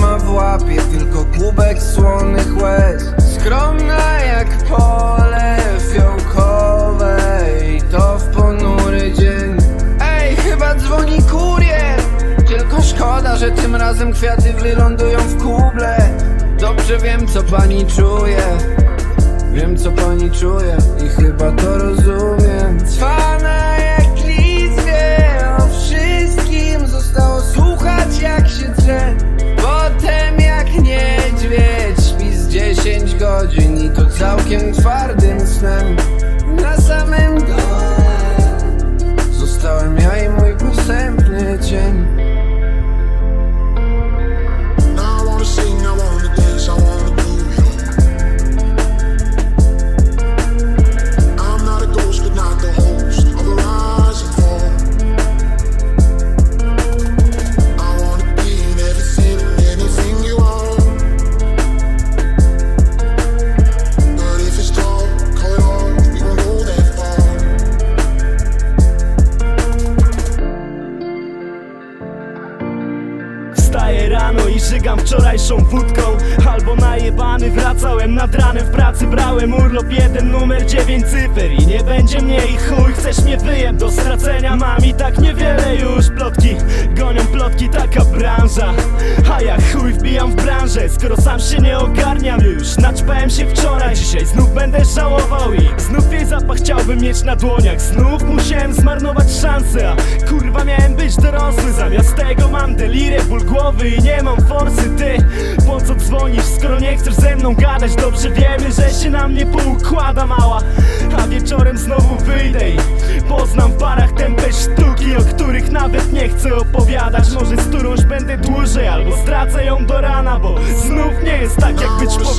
ma w łapie tylko kubek słonych łez Skromna jak pole fiołkowe I to w ponury dzień. Ej, chyba dzwoni kurier. Tylko szkoda, że tym razem kwiaty wylądują w kuble. Dobrze wiem co pani czuje. Wiem co pani czuje i chyba to rano i żygam wczorajszą wódką. Albo najebany wracałem nad ranem w pracy Brałem urlop jeden numer dziewięć cyfer I nie będzie mniej chuj Chcesz mnie wyjem do stracenia? Mam i tak niewiele już plotki Gonią plotki taka branża. A ja chuj wbijam w branżę Skoro sam się nie ogarniam już. Naćpałem się wczoraj Dzisiaj znów będę żałował i Znów jej zapach chciałbym mieć na dłoniach. Znów musiałem zmarnować szansę A kurwa miałem być dorosły. Zamiast tego mam ból i nie mam forsy Ty, po co dzwonisz, skoro nie chcesz ze mną gadać? Dobrze wiemy, że się na mnie poukłada mała. A wieczorem znowu wyjdę i poznam w barach tępe sztuki O których nawet nie chcę opowiadać. Może z którąś będę dłużej albo stracę ją do rana Bo znów nie jest tak jak być po